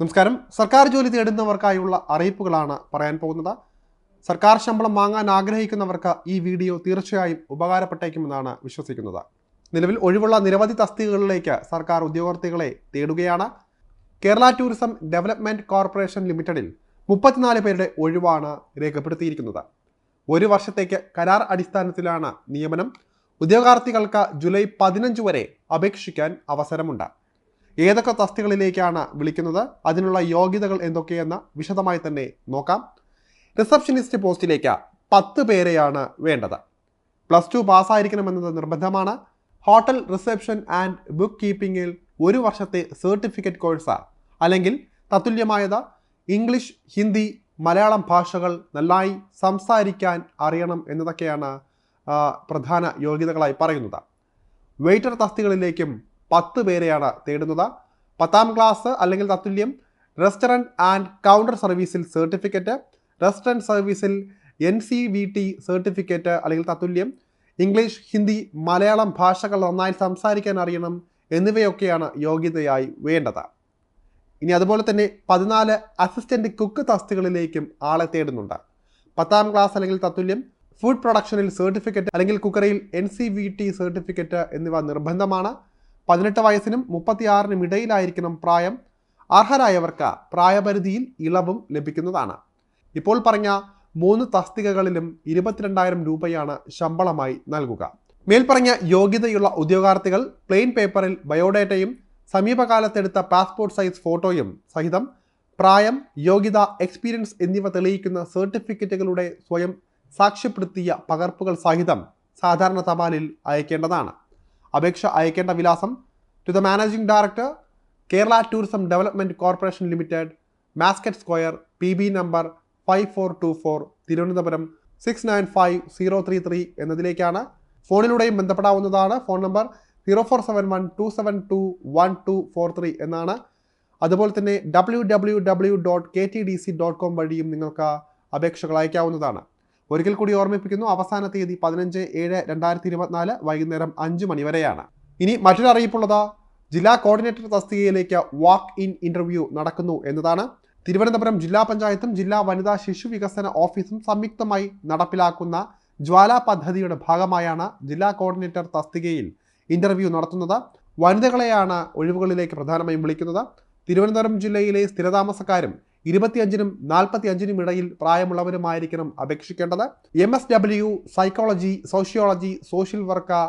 നമസ്കാരം. സർക്കാർ ജോലി തേടുന്നവർക്കായുള്ള അറിയിപ്പുകളാണ് പറയാൻ പോകുന്നത്. സർക്കാർ ശമ്പളം വാങ്ങാൻ ആഗ്രഹിക്കുന്നവർക്ക് ഈ വീഡിയോ തീർച്ചയായും ഉപകാരപ്പെട്ടേക്കുമെന്നാണ് വിശ്വസിക്കുന്നത്. നിലവിൽ ഒഴിവുള്ള നിരവധി തസ്തികകളിലേക്ക് സർക്കാർ ഉദ്യോഗാർത്ഥികളെ തേടുകയാണ്. കേരള ടൂറിസം ഡെവലപ്മെന്റ് കോർപ്പറേഷൻ ലിമിറ്റഡിൽ മുപ്പത്തിനാല് പേരുടെ ഒഴിവാണ് രേഖപ്പെടുത്തിയിരിക്കുന്നത്. ഒരു വർഷത്തേക്ക് കരാർ അടിസ്ഥാനത്തിലാണ് നിയമനം. ഉദ്യോഗാർത്ഥികൾക്ക് ജൂലൈ പതിനഞ്ച് വരെ അപേക്ഷിക്കാൻ അവസരമുണ്ട്. ഏതൊക്കെ തസ്തികളിലേക്കാണ് വിളിക്കുന്നത്? അതിനുള്ള യോഗ്യതകൾ എന്തൊക്കെയെന്ന് വിശദമായി തന്നെ നോക്കാം. റിസപ്ഷനിസ്റ്റ് പോസ്റ്റിലേക്ക് പത്ത് പേരെയാണ് വേണ്ടത്. പ്ലസ് ടു പാസ്സായിരിക്കണമെന്നത് നിർബന്ധമാണ്. ഹോട്ടൽ റിസപ്ഷൻ ആൻഡ് ബുക്ക് കീപ്പിംഗിൽ ഒരു വർഷത്തെ സർട്ടിഫിക്കറ്റ് കോഴ്സ്. അല്ലെങ്കിൽ തത്തുല്യമായത് ഇംഗ്ലീഷ് ഹിന്ദി മലയാളം ഭാഷകൾ നന്നായി സംസാരിക്കാൻ അറിയണം എന്നതൊക്കെയാണ് പ്രധാന യോഗ്യതകളായി പറയുന്നത്. വെയിറ്റർ തസ്തികളിലേക്കും പത്ത് പേരെയാണ് തേടുന്നത്. പത്താം ക്ലാസ് അല്ലെങ്കിൽ തത്തുല്യം റെസ്റ്റോറന്റ് ആൻഡ് കൗണ്ടർ സർവീസിൽ സർട്ടിഫിക്കറ്റ് റെസ്റ്റോറന്റ് സർവീസിൽ N C V T certificate അല്ലെങ്കിൽ തത്തുല്യം ഇംഗ്ലീഷ് ഹിന്ദി മലയാളം ഭാഷകൾ നന്നായി സംസാരിക്കാൻ അറിയണം എന്നിവയൊക്കെയാണ് യോഗ്യതയായി വേണ്ടത്. ഇനി അതുപോലെ തന്നെ പതിനാല് അസിസ്റ്റന്റ് കുക്ക് തസ്തികളിലേക്കും ആളെ തേടുന്നുണ്ട്. പത്താം ക്ലാസ് അല്ലെങ്കിൽ തത്തുല്യം ഫുഡ് പ്രൊഡക്ഷനിൽ സർട്ടിഫിക്കറ്റ് അല്ലെങ്കിൽ കുക്കറിയിൽ N C V T certificate എന്നിവ നിർബന്ധമാണ്. പതിനെട്ട് വയസ്സിനും മുപ്പത്തിയാറിനും ഇടയിലായിരിക്കണം പ്രായം. അർഹരായവർക്ക് പ്രായപരിധിയിൽ ഇളവും ലഭിക്കുന്നതാണ്. ഇപ്പോൾ പറഞ്ഞ മൂന്ന് തസ്തികകളിലും ഇരുപത്തിരണ്ടായിരം രൂപയാണ് ശമ്പളമായി നൽകുക. മേൽപ്പറഞ്ഞ യോഗ്യതയുള്ള ഉദ്യോഗാർത്ഥികൾ പ്ലെയിൻ പേപ്പറിൽ ബയോഡേറ്റയും സമീപകാലത്തെടുത്ത പാസ്പോർട്ട് സൈസ് ഫോട്ടോയും സഹിതം പ്രായം യോഗ്യത എക്സ്പീരിയൻസ് എന്നിവ തെളിയിക്കുന്ന സർട്ടിഫിക്കറ്റുകളുടെ സ്വയം സാക്ഷ്യപ്പെടുത്തിയ പകർപ്പുകൾ സഹിതം സാധാരണ തപാലിൽ അയക്കേണ്ടതാണ്. അപേക്ഷ അയക്കേണ്ട വിലാസം to the managing director Kerala tourism development corporation limited Mascot square P B number five four two four Thiruvananthapuram six nine five zero three three എന്നതിലേക്കാണ് ഫോണിലൂടെയും ബന്ധപ്പെടാവുന്നതാണ്. Phone number zero four seven one two seven two one two four three എന്നാണ്. അതുപോലെ തന്നെ W W W dot K T D C dot com വഴിയും നിങ്ങൾക്ക് അപേക്ഷകൾ അയക്കാവുന്നതാണ്. ഒരിക്കൽ കൂടി ഓർമ്മിപ്പിക്കുന്നു അവസാന തീയതി പതിനഞ്ച് ഏഴ് രണ്ടായിരത്തി ഇരുപത്തിനാല് വൈകുന്നേരം അഞ്ച് മണി വരെയാണ്. ഇനി മറ്റൊരു അറിയിപ്പുള്ളത് ജില്ലാ കോർഡിനേറ്റർ തസ്തികയിലേക്ക് വാക്ക് ഇൻ ഇന്റർവ്യൂ നടക്കുന്നു എന്നതാണ്. തിരുവനന്തപുരം ജില്ലാ പഞ്ചായത്തും ജില്ലാ വനിതാ ശിശു വികസന ഓഫീസും സംയുക്തമായി നടപ്പിലാക്കുന്ന ജ്വാല പദ്ധതിയുടെ ഭാഗമായാണ് ജില്ലാ കോർഡിനേറ്റർ തസ്തികയിൽ ഇന്റർവ്യൂ നടത്തുന്നത്. വനിതകളെയാണ് ഒഴിവുകളിലേക്ക് പ്രധാനമായും വിളിക്കുന്നത്. തിരുവനന്തപുരം ജില്ലയിലെ സ്ഥിരതാമസക്കാരും ഇരുപത്തിയഞ്ചിനും നാൽപ്പത്തി അഞ്ചിനും ഇടയിൽ പ്രായമുള്ളവരുമായിരിക്കണം അപേക്ഷിക്കേണ്ടത്. M S W psychology sociology social work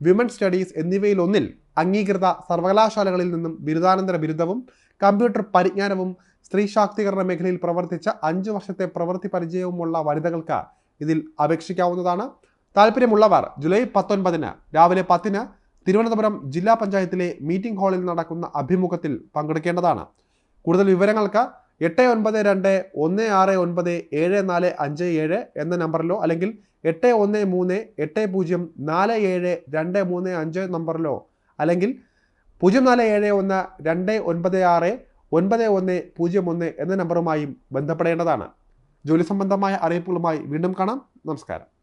women studies എന്നിവയിലൊന്നിൽ അംഗീകൃത സർവകലാശാലകളിൽ നിന്നും ബിരുദാനന്തര ബിരുദവും കമ്പ്യൂട്ടർ പരിജ്ഞാനവും സ്ത്രീ ശാക്തീകരണ മേഖലയിൽ പ്രവർത്തിച്ച അഞ്ച് വർഷത്തെ പ്രവൃത്തി പരിചയവുമുള്ള വനിതകൾക്ക് ഇതിൽ അപേക്ഷിക്കാവുന്നതാണ്. താല്പര്യമുള്ളവർ ജൂലൈ പത്തൊൻപതിന് രാവിലെ പത്തിന് തിരുവനന്തപുരം ജില്ലാ പഞ്ചായത്തിലെ മീറ്റിംഗ് ഹാളിൽ നടക്കുന്ന അഭിമുഖത്തിൽ പങ്കെടുക്കേണ്ടതാണ്. കൂടുതൽ വിവരങ്ങൾക്ക് എട്ട് ഒൻപത് രണ്ട് ഒന്ന് ആറ് ഒൻപത് ഏഴ് നാല് അഞ്ച് ഏഴ് എന്ന നമ്പറിലോ അല്ലെങ്കിൽ എട്ട് ഒന്ന് മൂന്ന് എട്ട് പൂജ്യം നാല് ഏഴ് രണ്ട് മൂന്ന് അഞ്ച് നമ്പറിലോ അല്ലെങ്കിൽ പൂജ്യം നാല് ഏഴ് ഒന്ന് രണ്ട് ഒൻപത് ആറ് ഒൻപത് ഒന്ന് പൂജ്യം ഒന്ന് എന്ന നമ്പറുമായും ബന്ധപ്പെടേണ്ടതാണ്. ജോലി സംബന്ധമായ അറിയിപ്പുകളുമായി വീണ്ടും കാണാം. നമസ്കാരം.